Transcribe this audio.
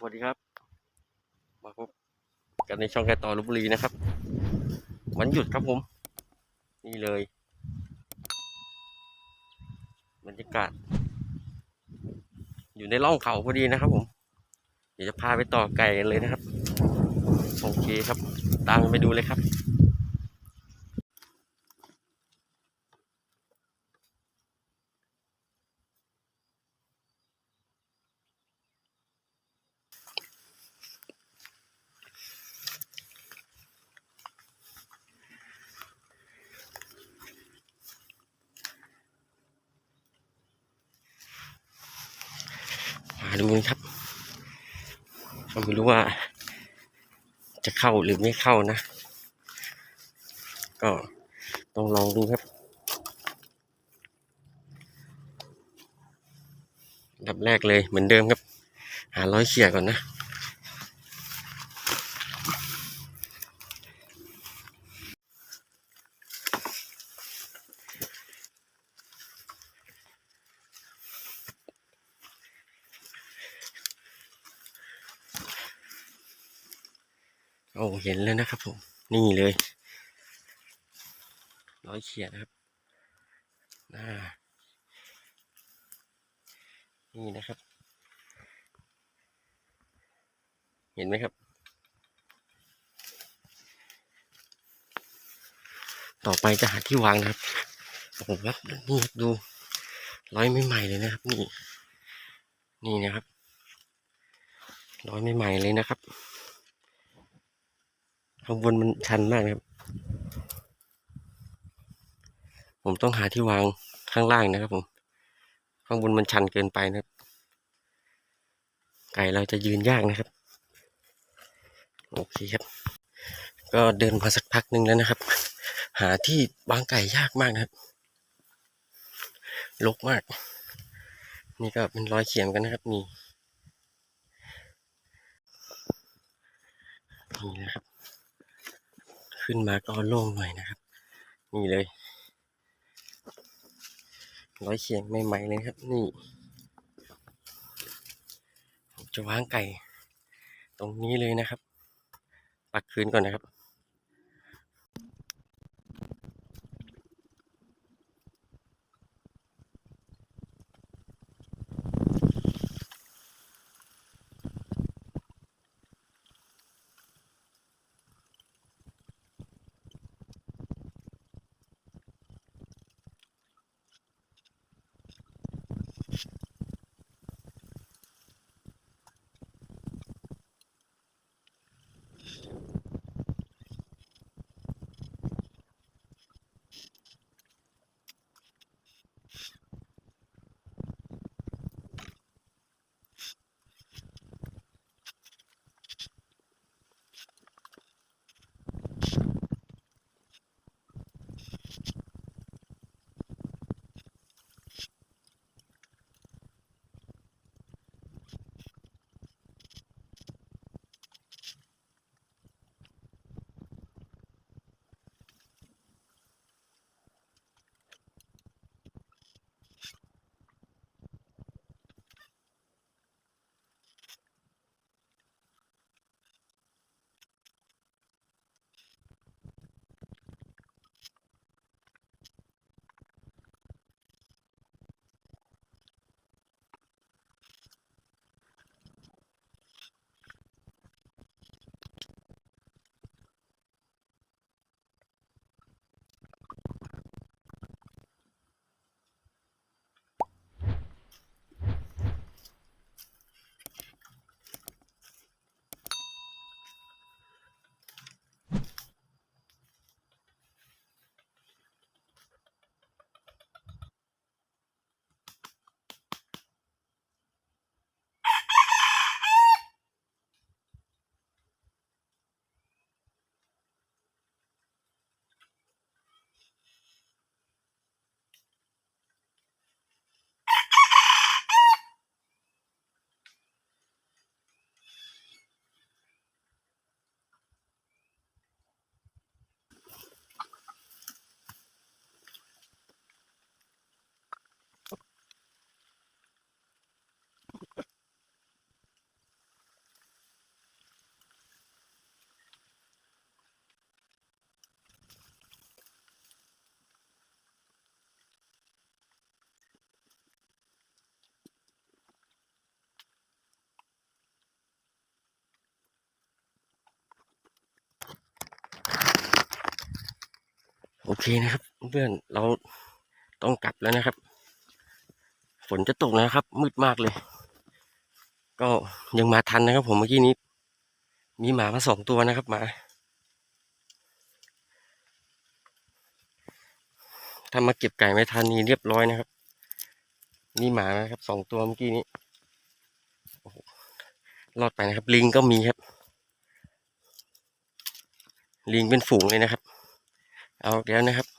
สวัสดีครับ มาพบกันในช่องแกต่อลุบุรีนะครับ วันหยุดครับผม นี่เลยบรรยากาศ อยู่ในร่องเขาพอดีนะครับผม เดี๋ยวจะพาไปต่อไก่กันเลยนะครับ โอเคครับ ตามไปดูเลยครับาดูนะครับเราไม่รู้ว่า จะเข้าหรือไม่เข้านะ ก็ต้องลองดูครับอันดับแรกเลยเหมือนเดิมครับ หาร้อยเขี่ยก่อนนะ โอ้เห็นแล้วนะครับผม นี่เลย ร้อยเขียดนะครับอ่านี่นะครับ เห็นไหมครับ ต่อไปจะหาที่วางนะครับโอ้โหครับนี่ดูร้อยไม่ใหม่เลยนะครับ นี่ นี่นะครับ ร้อยไม่ใหม่เลยนะครับ ข้างบนมันชันมากนะครับ ผมต้องหาที่วางข้างล่างนะครับ ผม ข้างบนมันชันเกินไปนะครับ ไก่เราจะยืนยากนะครับ โอเคครับ ก็เดินมาสักพักหนึ่งแล้วนะครับ หาที่วางไก่ยากมากนะครับลกมาก นี่ก็เป็นรอยเขียนกันนะครับนี่นี่นะครับ ขึ้นมาก็โล่งหน่อยนะครับ นี่เลย ร้อยเคียงใหม่ๆเลยครับ นี่ผมจะวางไก่ ตรงนี้เลยนะครับ ปักคืนก่อนนะครับ โอเคนะครับ เพื่อนเราต้องกลับแล้วนะครับ ฝนจะตกนะครับ มืดมากเลย ก็ยังมาทันนะครับ ผมเมื่อกี้นี้ มีหมามาสองตัวนะครับหมาถ้ามาเก็บไก่ไม่ทันนี่เรียบร้อยนะครับมีหมานะครับสองตัวเมื่อกี้นี้โอ้โหรอดไปนะครับ ลิงก็มีครับ ลิงเป็นฝูงเลยนะครับ เอาอีกแล้วนะครับ